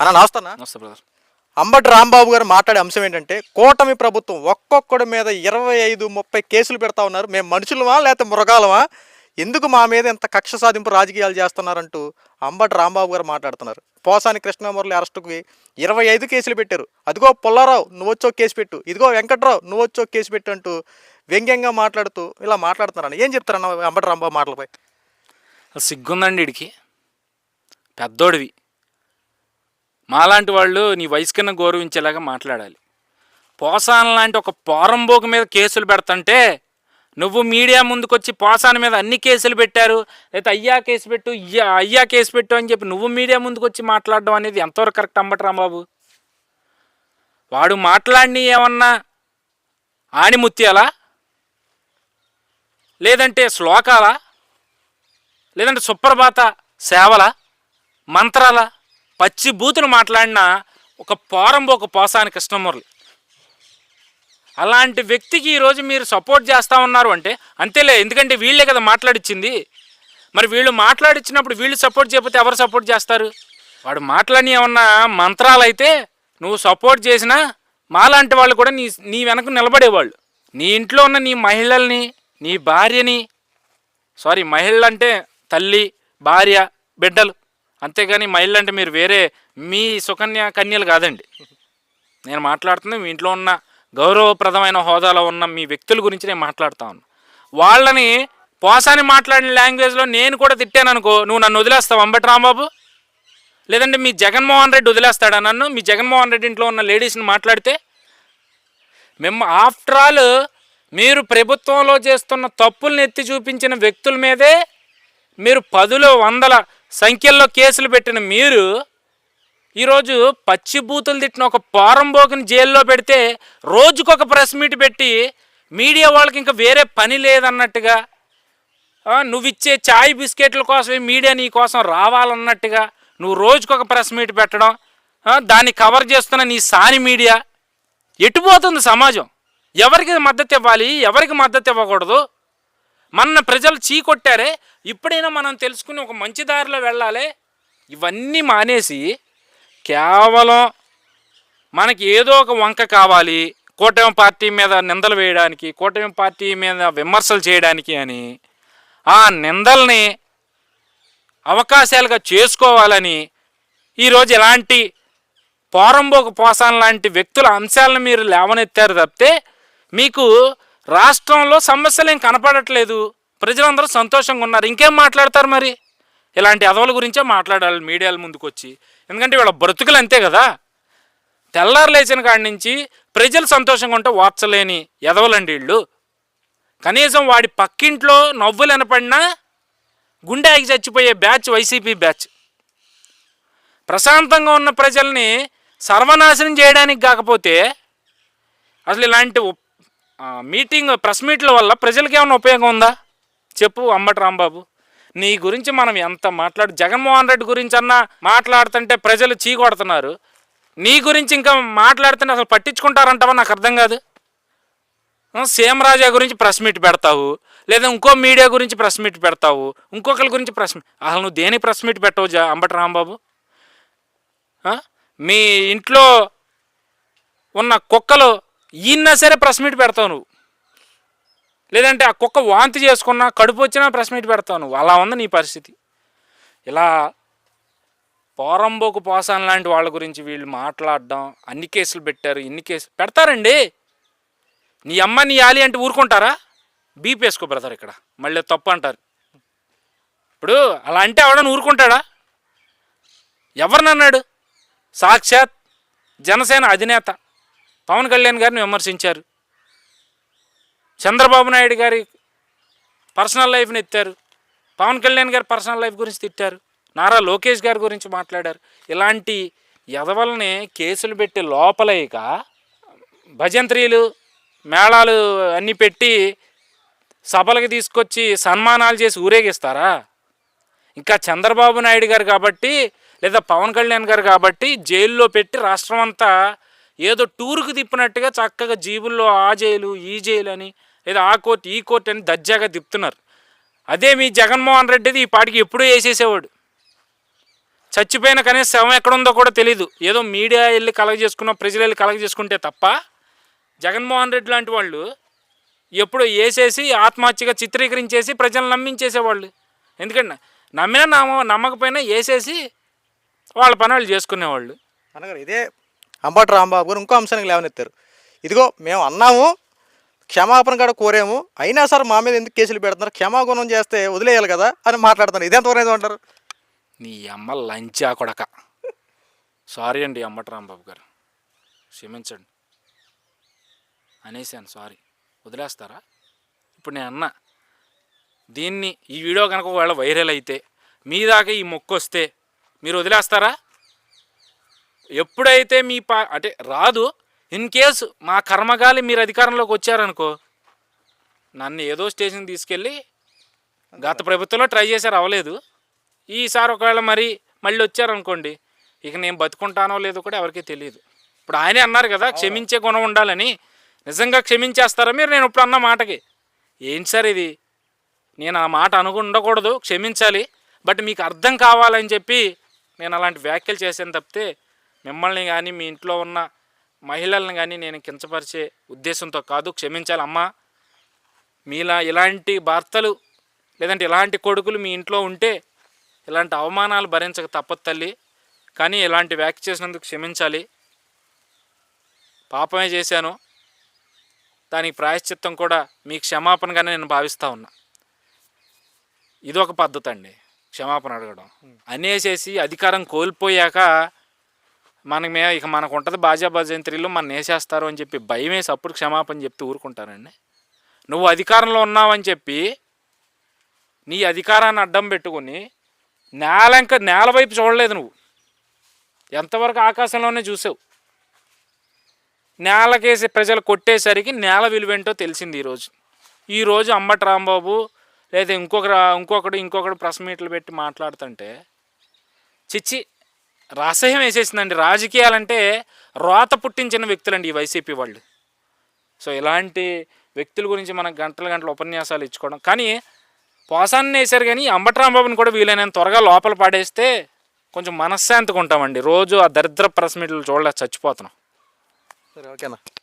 అన్న నమస్తే బ్రదర్. అంబటి రాంబాబు గారు మాట్లాడే అంశం ఏంటంటే కూటమి ప్రభుత్వం ఒక్కొక్కడి మీద ఇరవై ఐదు ముప్పై కేసులు పెడతా ఉన్నారు. మేము మనుషులమా లేకపోతే మృగాలమా? ఎందుకు మా మీద ఇంత కక్ష సాధింపు రాజకీయాలు చేస్తున్నారంటూ అంబటి రాంబాబు గారు మాట్లాడుతున్నారు. పోసాని కృష్ణమురళి అరెస్టుకి ఇరవై ఐదు కేసులు పెట్టారు. అదిగో పుల్లారావు నువ్వు వచ్చో కేసు పెట్టు. ఇదిగో వెంకట్రావు నువ్వు వచ్చో కేసు పెట్టు అంటూ వ్యంగ్యంగా మాట్లాడుతూ ఇలా మాట్లాడుతున్నారన్న. ఏం చెప్తారన్న అంబటి రాంబాబు మాటలపై? సిగ్గుందండి ఇడికి పెద్దోడివి. మాలాంటి వాళ్ళు నీ వయసు కన్నా గౌరవించేలాగా మాట్లాడాలి. పోసాన్ లాంటి ఒక పోరంబోకు మీద కేసులు పెడతంటే నువ్వు మీడియా ముందుకొచ్చి పోసాన్ మీద అన్ని కేసులు పెట్టారు లేకపోతే అయ్యా కేసు పెట్టు అయ్యా కేసు పెట్టు అని చెప్పి నువ్వు మీడియా ముందుకొచ్చి మాట్లాడడం అనేది ఎంతవరకు కరెక్ట్ అంబటి రాంబాబు? వాడు మాట్లాడిని ఏమన్నా ఆణిముత్యాలా? లేదంటే శ్లోకాలా? లేదంటే సుప్రభాత సేవల? మంత్రాల? పచ్చి బూతులు మాట్లాడిన ఒక పోరంబో ఒక పోసాని కృష్ణమురళి. అలాంటి వ్యక్తికి ఈరోజు మీరు సపోర్ట్ చేస్తా ఉన్నారు అంటే అంతేలే ఎందుకంటే వీళ్ళే కదా మాట్లాడిచ్చింది. మరి వీళ్ళు మాట్లాడిచ్చినప్పుడు వీళ్ళు సపోర్ట్ చేయకపోతే ఎవరు సపోర్ట్ చేస్తారు? వాడు మాట్లాడి ఏమన్నా మంత్రాలు అయితే నువ్వు సపోర్ట్ చేసినా మాలాంటి వాళ్ళు కూడా నీ నీ వెనక నిలబడేవాళ్ళు. నీ ఇంట్లో ఉన్న నీ మహిళల్ని నీ భార్యని సారీ మహిళలు అంటే తల్లి భార్య బిడ్డలు అంతేగాని మహిళలు అంటే మీరు వేరే మీ సుకన్య కన్యలు కాదండి. నేను మాట్లాడుతుంది మీ ఇంట్లో ఉన్న గౌరవప్రదమైన హోదాలో ఉన్న మీ వ్యక్తుల గురించి నేను మాట్లాడుతా ఉన్నా. వాళ్ళని పోసాని మాట్లాడిన లాంగ్వేజ్లో నేను కూడా తిట్టాను అనుకో నువ్వు నన్ను వదిలేస్తావు అంబటి రాంబాబు? లేదంటే మీ జగన్మోహన్ రెడ్డి వదిలేస్తాడా నన్ను? మీ జగన్మోహన్ రెడ్డి ఇంట్లో ఉన్న లేడీస్ని మాట్లాడితే? మేము ఆఫ్టర్ ఆల్ మీరు ప్రభుత్వంలో చేస్తున్న తప్పుల్ని ఎత్తి చూపించిన వ్యక్తుల మీదే మీరు పదుల వందల సంఖ్యల్లో కేసులు పెట్టిన మీరు ఈరోజు పచ్చి బూతులు తిట్టిన ఒక పోరంబోకుని జైల్లో పెడితే రోజుకొక ప్రెస్ మీట్ పెట్టి మీడియా వాళ్ళకి ఇంకా వేరే పని లేదన్నట్టుగా నువ్విచ్చే నువ్వు ఇచ్చే చాయ్ బిస్కెట్ల కోసమే మీడియా నీ కోసం రావాలన్నట్టుగా నువ్వు రోజుకొక ప్రెస్ మీట్ పెట్టడం దాన్ని కవర్ చేస్తున్న నీ సాని మీడియా. ఎటుపోతుంది సమాజం? ఎవరికి మద్దతు ఇవ్వాలి? ఎవరికి మద్దతు ఇవ్వకూడదు? మన ప్రజలు చీకొట్టారే ఇప్పుడైనా మనం తెలుసుకుని ఒక మంచి దారిలో వెళ్ళాలి? ఇవన్నీ మానేసి కేవలం మనకి ఏదో ఒక వంక కావాలి కూటమి పార్టీ మీద నిందలు వేయడానికి కూటమి పార్టీ మీద విమర్శలు చేయడానికి అని. ఆ నిందల్ని అవకాశాలుగా చేసుకోవాలని ఈరోజు ఎలాంటి పోరంబోకు పోసాన్ లాంటి వ్యక్తుల అంశాలను మీరు లేవనెత్తారు తప్పితే మీకు రాష్ట్రంలో సమస్యలు ఏం కనపడట్లేదు. ప్రజలందరూ సంతోషంగా ఉన్నారు. ఇంకేం మాట్లాడతారు మరి? ఇలాంటి అదవుల గురించే మాట్లాడాలి మీడియాల ముందుకు వచ్చి ఎందుకంటే వీళ్ళ బ్రతుకులు అంతే కదా. తెల్లారు లేచిన కాడి నుంచి ప్రజలు సంతోషంగా ఉంటే వార్చలేని ఎదవలండి వీళ్ళు. కనీసం వాడి పక్కింట్లో నవ్వులు వినపడినా గుండె ఆగి చచ్చిపోయే బ్యాచ్ వైసీపీ బ్యాచ్. ప్రశాంతంగా ఉన్న ప్రజల్ని సర్వనాశనం చేయడానికి కాకపోతే అసలు ఇలాంటి మీటింగ్ ప్రెస్ మీట్ల వల్ల ప్రజలకి ఏమైనా ఉపయోగం ఉందా? చెప్పు అమ్మటి రాంబాబు. నీ గురించి మనం ఎంత మాట్లాడు జగన్మోహన్ రెడ్డి గురించి అన్నా మాట్లాడుతుంటే ప్రజలు చీకొడుతున్నారు నీ గురించి ఇంకా మాట్లాడుతుంటే అసలు పట్టించుకుంటారంటావా? నాకు అర్థం కాదు. సీఎం రాజా గురించి ప్రెస్ మీట్ పెడతావు. లేదా ఇంకో మీడియా గురించి ప్రెస్ మీట్ పెడతావు. ఇంకొకరి గురించి ప్రెస్ అసలు నువ్వు దేని ప్రెస్ మీట్ పెట్టవు జా అంబటి రాంబాబు? మీ ఇంట్లో ఉన్న కుక్కలు ఈయన్నా సరే ప్రెస్ మీట్ పెడతావు నువ్వు. లేదంటే ఆ కుక్క వాంతి చేసుకున్నా కడుపు వచ్చినా ప్రెస్ మీట్ పెడతావు నువ్వు. అలా ఉంది నీ పరిస్థితి. ఇలా పోరంబోకు పోసాన్ లాంటి వాళ్ళ గురించి వీళ్ళు మాట్లాడడం అన్ని కేసులు పెట్టారు ఇన్ని కేసులు పెడతారండి. నీ అమ్మ నీ ఆలి అంటే ఊరుకుంటారా? బీపీ బ్రదర్ ఇక్కడ. మళ్ళీ తప్పు అంటారు. ఇప్పుడు అలా అంటే ఎవడని ఊరుకుంటాడా? ఎవరినన్నాడు సాక్షాత్ జనసేన అధినేత. పవన్ కళ్యాణ్ గారిని విమర్శించారు. చంద్రబాబు నాయుడు గారి పర్సనల్ లైఫ్ని ఎత్తారు. పవన్ కళ్యాణ్ గారి పర్సనల్ లైఫ్ గురించి తిట్టారు. నారా లోకేష్ గారి గురించి మాట్లాడారు. ఇలాంటి ఎదవలనే కేసులు పెట్టి లోపలయ్యక భజంత్రీలు మేళాలు అన్నీ పెట్టి సభలకు తీసుకొచ్చి సన్మానాలు చేసి ఊరేగిస్తారా? ఇంకా చంద్రబాబు నాయుడు గారు కాబట్టి లేదా పవన్ కళ్యాణ్ గారు కాబట్టి జైల్లో పెట్టి రాష్ట్రం అంతా ఏదో టూర్కు తిప్పినట్టుగా చక్కగా జీబుల్లో ఆ జైలు ఈ జైలు అని లేదా ఆ కోర్టు ఈ కోర్టు అని దర్జాగా తిప్పుతున్నారు. అదే మీ జగన్మోహన్ రెడ్డిది ఈ పాటికి ఎప్పుడూ వేసేసేవాడు. చచ్చిపోయిన కనీసం శవం ఎక్కడుందో కూడా తెలియదు ఏదో మీడియా వెళ్ళి కలగ చేసుకున్న ప్రజలు వెళ్ళి కలగ చేసుకుంటే తప్ప జగన్మోహన్ రెడ్డి లాంటి వాళ్ళు ఎప్పుడు వేసేసి ఆత్మహత్యగా చిత్రీకరించేసి ప్రజలు నమ్మించేసేవాళ్ళు. ఎందుకంటే నమ్మినా నమ్మ నమ్మకపోయినా వేసేసి వాళ్ళ పని వాళ్ళు చేసుకునేవాళ్ళు. అనగారు ఇదే అంబటి రాంబాబు గారు ఇంకో అంశానికి లేవనెత్తారు. ఇదిగో మేము అన్నాము క్షమాపణ కూడా కోరాము అయినా సరే మా మీద ఎందుకు కేసులు పెడుతున్నారు క్షమాగుణం చేస్తే వదిలేయాలి కదా అని మాట్లాడుతున్నారు. ఇదెంతవరకు అంటారు? నీ అమ్మ లంచా కొడక. సారీ అండి అమ్మటి రాంబాబు గారు. క్షమించండి. అనేసాను సారీ. వదిలేస్తారా? ఇప్పుడు నేను అన్నా దీన్ని ఈ వీడియో కనుక ఒకవేళ వైరల్ అయితే మీ దాకా ఈ మొక్కొస్తే మీరు వదిలేస్తారా? ఎప్పుడైతే మీ పా అంటే రాదు ఇన్ కేసు మా కర్మగాలి మీరు అధికారంలోకి వచ్చారనుకో నన్ను ఏదో స్టేషన్ తీసుకెళ్ళి గత ప్రభుత్వంలో ట్రై చేశారు అవ్వలేదు. ఈసారి ఒకవేళ మరి మళ్ళీ వచ్చారనుకోండి ఇక నేను బతుకుంటానో లేదో కూడా ఎవరికీ తెలియదు. ఇప్పుడు ఆయనే అన్నారు కదా క్షమించే గుణం ఉండాలని నిజంగా క్షమించేస్తారా మీరు? నేను ఇప్పుడు అన్న మాటకి. ఏంటి సార్ ఇది? నేను ఆ మాట అనుకు ఉండకూడదు క్షమించాలి బట్ మీకు అర్థం కావాలని చెప్పి నేను అలాంటి వ్యాఖ్యలు చేశాను తప్పితే మిమ్మల్ని కానీ మీ ఇంట్లో ఉన్న మహిళలను కానీ నేను కించపరిచే ఉద్దేశంతో కాదు క్షమించాలి అమ్మా మీలా ఇలాంటి భర్తలు లేదంటే ఇలాంటి కొడుకులు మీ ఇంట్లో ఉంటే ఇలాంటి అవమానాలు భరించక తప్పదు తల్లి. కానీ ఇలాంటి వ్యాఖ్య చేసినందుకు క్షమించాలి. పాపమే చేశాను. దానికి ప్రాయశ్చిత్తం కూడా మీ క్షమాపణగానే నేను భావిస్తూ ఉన్నా. ఇది ఒక పద్ధతి అండి క్షమాపణ అడగడం. అనేసేసి అధికారం కోల్పోయాక మనకి మే ఇక మనకు ఉంటుంది బాజా భజంత్రిలో మన వేసేస్తారు అని చెప్పి భయం వేసి అప్పుడు క్షమాపణ చెప్తే ఊరుకుంటారండి. నువ్వు అధికారంలో ఉన్నావని చెప్పి నీ అధికారాన్ని అడ్డం పెట్టుకుని నేల ఇంకా నేల వైపు చూడలేదు నువ్వు. ఎంతవరకు ఆకాశంలోనే చూసావు? నేలకేసి ప్రజలు కొట్టేసరికి నేల విలువేంటో తెలిసింది ఈరోజు ఈరోజు అంబటి రాంబాబు లేదా ఇంకొక ఇంకొకడు ఇంకొకడు ప్రెస్ మీట్లు పెట్టి మాట్లాడుతుంటే చిచ్చి రసహ్యం వేసేసిందండి. రాజకీయాలంటే రోత పుట్టించిన వ్యక్తులండి ఈ వైసీపీ వాళ్ళు. సో ఇలాంటి వ్యక్తుల గురించి మనం గంటల గంటల ఉపన్యాసాలు ఇచ్చుకోవడం. కానీ పోసాన్ని వేశారు కానీ అంబట్రాంబాబుని కూడా వీలైనంత త్వరగా లోపల పాడేస్తే కొంచెం మనశ్శాంతిగా ఉంటామండి. రోజు ఆ దరిద్ర ప్రెస్ మీట్లు చూడలేక చచ్చిపోతున్నాం. సరే ఓకేనా?